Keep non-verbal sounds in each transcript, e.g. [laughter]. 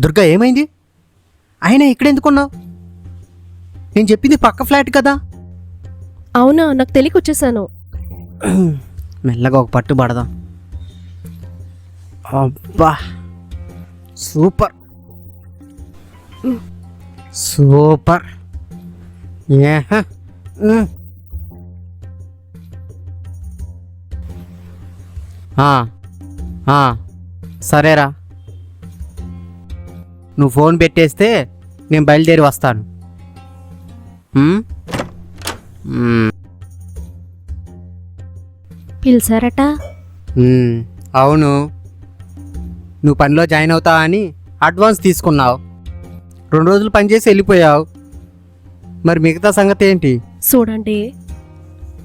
దుర్గా ఏమైంది? అయినా ఇక్కడ ఎందుకున్నావు నేను చెప్పింది పక్క ఫ్లాట్ కదా? అవునా నాకు తెలియక వచ్చేసాను మెల్లగా ఒక పట్టు పడదాం. అబ్బా! సూపర్! సూపర్! ఏహ! సరేరా. నువ్వు ఫోన్ పెట్టేస్తే నేను బయలుదేరి వస్తాను. పిలిచారట. అవును. నువ్వు పనిలో జాయిన్ అవుతావా అని అడ్వాన్స్ తీసుకున్నావు. రెండు రోజులు పని చేసి వెళ్ళిపోయావు. మరి మిగతా సంగతి ఏంటి? చూడండి.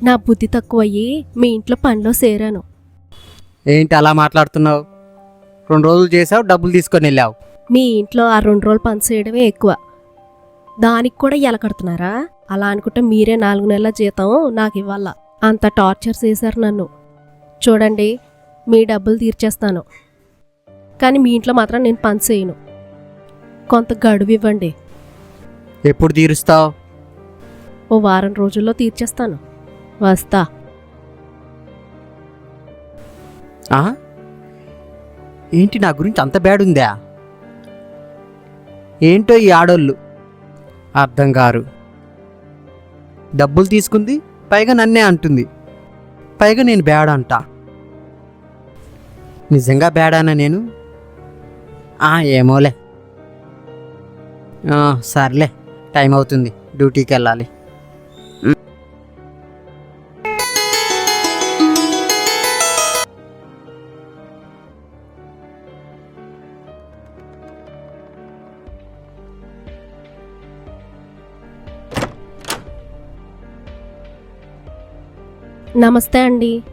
నా బుద్ధి తక్కువయ్యి మీ ఇంట్లో పనిలో చేరాను. ఏంటి అలా మాట్లాడుతున్నావు? రెండు రోజులు చేసావు డబ్బులు తీసుకొని వెళ్ళావు. మీ ఇంట్లో ఆ రెండు రోజులు పని చేయడమే ఎక్కువ. దానికి కూడా ఎలకడుతున్నారా అలా అనుకుంటే మీరే నాలుగు నెలల జీతం నాకు ఇవ్వాల. అంత టార్చర్ చేశారు నన్ను. చూడండి మీ డబ్బులు తీర్చేస్తాను. కానీ మీ ఇంట్లో మాత్రం నేను పని చేయను. కొంత గడువు ఇవ్వండి. ఎప్పుడు తీరుస్తావు? ఓ వారం రోజుల్లో తీర్చేస్తాను. వస్తా? ఏంటి నా గురించి అంత బ్యాడ్ ఉందా? ఏంటో ఈ ఆడోళ్ళు? అర్థం కారు. డబ్బులు తీసుకుంది పైగా నన్నే అంటుంది. పైగా నేను బ్యాడ్ అంటా నిజంగా బ్యాడానా నేను? ఆ, ఏమోలే. సర్లే టైం అవుతుంది డ్యూటీకి వెళ్ళాలి నమస్తే అండి.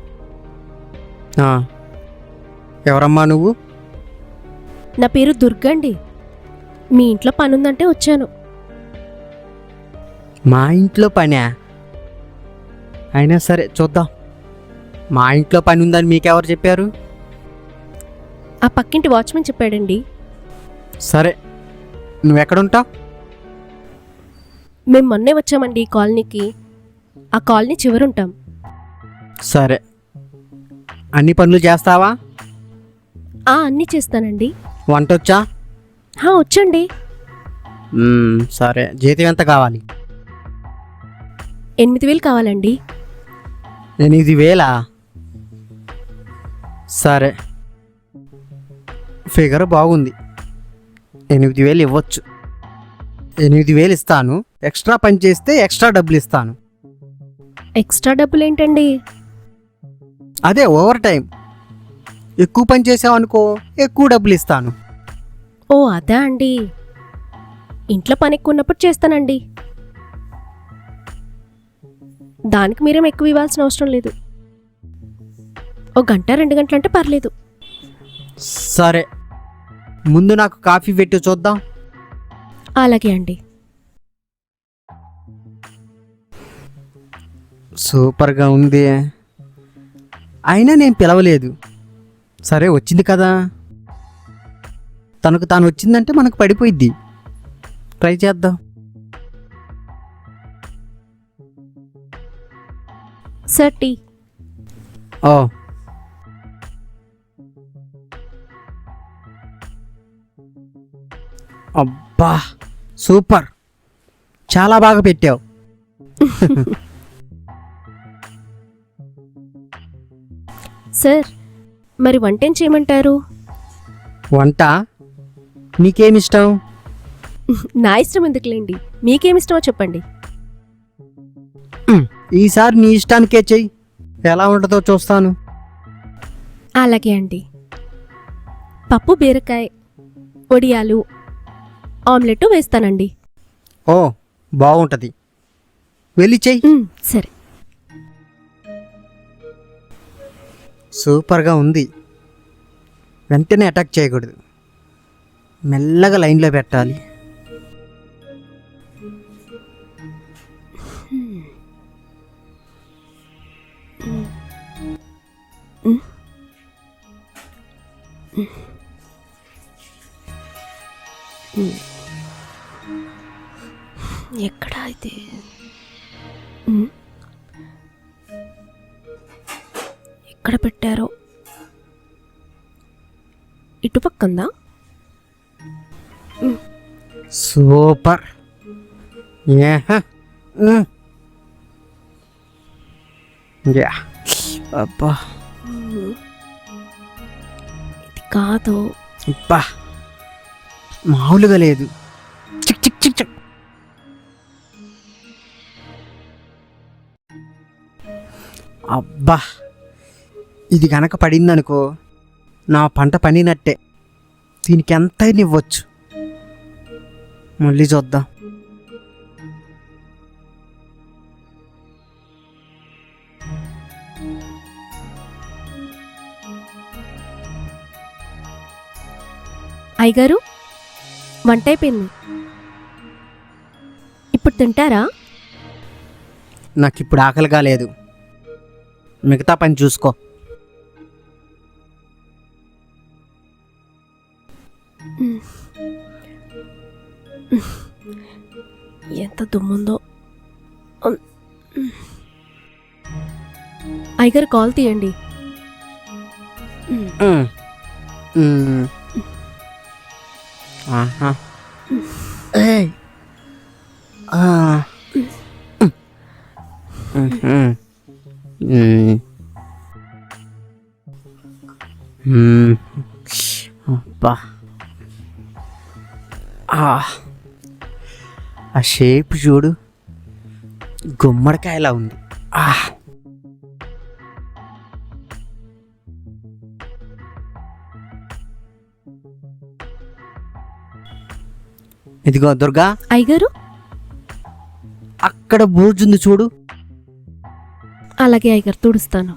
ఎవరమ్మా నువ్వు? నా పేరు దుర్గండి మీ ఇంట్లో పని ఉందంటే వచ్చాను. మా ఇంట్లో పనా? అయినా సరే చూద్దాం. మా ఇంట్లో పని ఉందని మీకెవరు చెప్పారు? ఆ పక్కింటి వాచ్మెన్ చెప్పాడండి. సరే నువ్వెక్కడుంటావు? మేము మొన్నే వచ్చామండి ఈ కాలనీకి. ఆ కాలనీ చివరుంటాం. సరే. అన్ని పనులు చేస్తావా? ఆ అన్నీ చేస్తానండి. వంట వచ్చా హా వచ్చండి. మ్మ్, సరే. జీతం ఎంత కావాలి? ఎనిమిది వేలు కావాలండి. ఎనిమిది వేలా? సరే. ఫిగర్ బాగుంది. ఎనిమిది వేలు ఇవ్వచ్చు. ఎనిమిది వేలు ఇస్తాను. ఎక్స్ట్రా పని చేస్తే ఎక్స్ట్రా డబ్బులు ఇస్తాను. ఎక్స్ట్రా డబ్బులు ఏంటండి అదే ఓవర్ టైం ఎక్కువ పని చేసావనుకో ఎక్కువ డబ్బులు ఇస్తాను ఓ అదా అండి. ఇంట్లో పని ఎక్కువ ఉన్నప్పుడు చేస్తానండి. దానికి మీరేం ఎక్కువ ఇవ్వాల్సిన అవసరం లేదు. ఓ గంట రెండు గంటలంటే పర్లేదు. సరే. ముందు నాకు కాఫీ పెట్టి చూద్దాం. అలాగే అండి. సూపర్గా ఉంది. అయినా నేను పిలవలేదు. సరే వచ్చింది కదా. తనకు తాను వచ్చిందంటే మనకు పడిపోయిద్ది. ట్రై చేద్దాం. Sir tea. ఓ. అబ్బా సూపర్. చాలా బాగా పెట్టావు. [laughs] సార్ మరి వంటేం చేయమంటారు? వంట? నీకేమిష్టం? నా ఇష్టం ఎందుకులేండి? మీకేమిష్టమో చెప్పండి. ఈసారి నీ ఇష్టానికే చెయ్యి. ఎలా ఉంటుందో చూస్తాను? అలాగే అండి. పప్పు బీరకాయ వడియాలు ఆమ్లెట్ వేస్తానండి. ఓ బాగుంటుంది వెళ్ళి చెయ్యి. సరే. సూపర్గా ఉంది. వెంటనే అటాక్ చేయకూడదు. మెల్లగా లైన్లో పెట్టాలి. ఎక్కడ అయితే ఎక్కడ పెట్టారో? ఇటుపక్కందా సూపర్. యా. అబ్బా. ఇది కాదు. అబ్బా. మామూలుగా లేదు. చిక్ చిక్ చిక్ చిక్. అబ్బా. ఇది గనక పడిందనుకో నా పంట పనినట్టే. దీనికి ఎంతైనా ఇవ్వచ్చు. మళ్ళీ చూద్దాం. అయ్యగారు వంట అయిపోయింది. ఇప్పుడు తింటారా? నాకు ఇప్పుడు ఆకలిగా లేదు. మిగతా పని చూసుకో. [laughs] ఎంత దుమ్ముందో. ఉమ్. అయ్యగారు కాల్ తీయండి. ఆహా. అబ్బా. ఆ. ఆ షేప్ చూడు. గుమ్మడికాయలా ఉంది. ఆ. ఇదిగో దుర్గా. అయ్యగారు? అక్కడ బూజుంది చూడు. అలాగే అయ్యగారు తుడుస్తాను.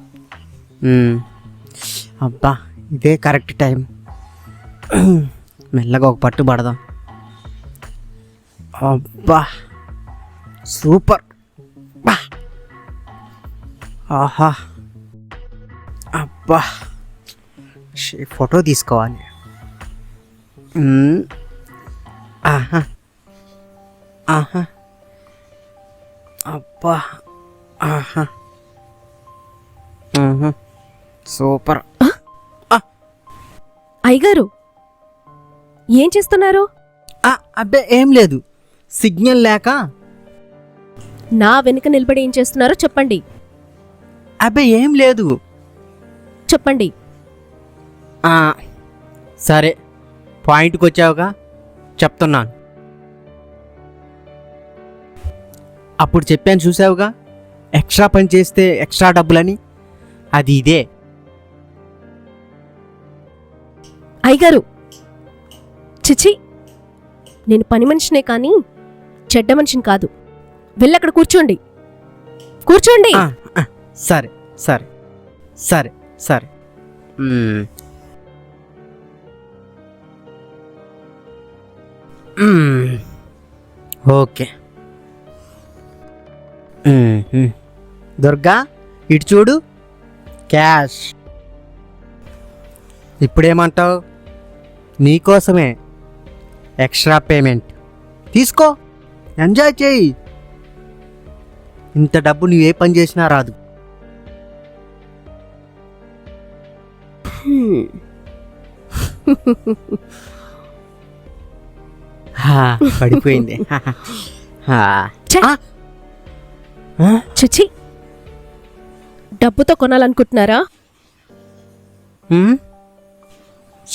అబ్బా ఇదే కరెక్ట్ టైం. మెల్లగా ఒక పట్టు పడదాం. అబ్బా సూపర్. బా. ఆహా. అబ్బా. షే- ఫోటో తీసుకోవాలి. ఆహా. ఆహా. అబ్బా. ఆహా. సూపర్. అయ్యగారు ఏం చేస్తున్నారు? అబ్బే ఏం లేదు. సిగ్నల్ లేక? నా వెనుక నిలబడి ఏం చేస్తున్నారో చెప్పండి. అబ్బే ఏం లేదు. చెప్పండి. ఆ, సరే పాయింట్కి వచ్చావుగా చెప్తున్నాను. అప్పుడు చెప్పాను చూసావుగా? ఎక్స్ట్రా పని చేస్తే ఎక్స్ట్రా డబ్బులని? అది ఇదే. అయ్యగారు చిచి నేను పని మనిషినే కానీ చెడ్డ మనిషిని కాదు. వెళ్ళక్కడ కూర్చోండి. కూర్చోండి. సరే సరే సరే సరే. ఓకే. దుర్గా ఇటు చూడు. క్యాష్. ఇప్పుడేమంటావు? నీకోసమే ఎక్స్ట్రా పేమెంట్. తీసుకో. ఎంజాయ్ చేయి. ఇంత డబ్బు నువ్వు ఏ పని చేసినా రాదు. పడిపోయింది? [laughs] చిచి డబ్బుతో కొనాలనుకుంటున్నారా?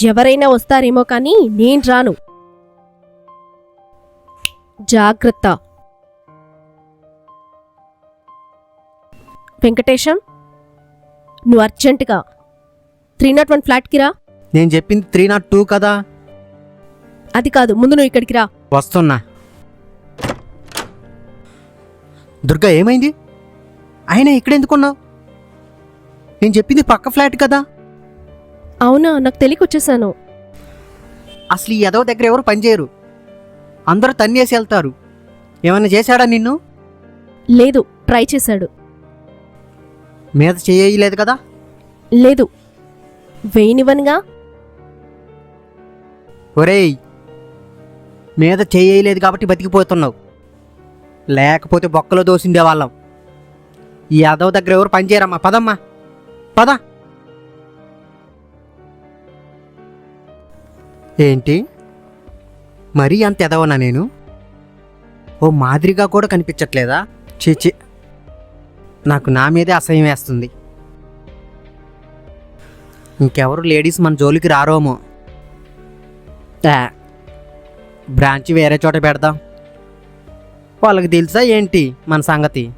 ఎవరైనా వస్తారేమో కానీ నేను రాను. జాగ్రత్త. వెంకటేశం నువ్వు అర్జెంటుగా త్రీ నాట్ వన్ ఫ్లాట్కి రా. నేను చెప్పింది త్రీ నాట్ టూ కదా? అది కాదు ముందు నువ్వు ఇక్కడికి రా. వస్తున్నా. దుర్గా ఏమైంది? అయినా ఇక్కడ ఎందుకున్నావు నేను చెప్పింది పక్క ఫ్లాట్ కదా? అవునా నాకు తెలియక వచ్చేసాను అసలు ఈ ఎదవ దగ్గర ఎవరు పనిచేయరు? అందరూ తన్నేసి వెళ్తారు. ఏమైనా చేశాడా నిన్ను? లేదు ట్రై చేశాడు. మీద చేయలేదు కదా? లేదు. వేయనివనిగా ఒరేయ్ మీద చేయలేదు కాబట్టి బతికిపోతున్నావు. లేకపోతే బొక్కలో దోసిండే వాళ్ళం ఈ యాదవ్ దగ్గర ఎవరు పనిచేయరమ్మా పదమ్మా. పద. ఏంటి? మరీ అంత ఎదవనా నేను? ఓ మాదిరిగా కూడా కనిపించట్లేదా? చీచి నాకు నా మీదే అసహ్యం వేస్తుంది. ఇంకెవరు లేడీస్ మన జోలికి రారోమో. బ్రాంచ్ వేరే చోట పెడదాం. వాళ్ళకి తెలుసా ఏంటి మన సంగతి?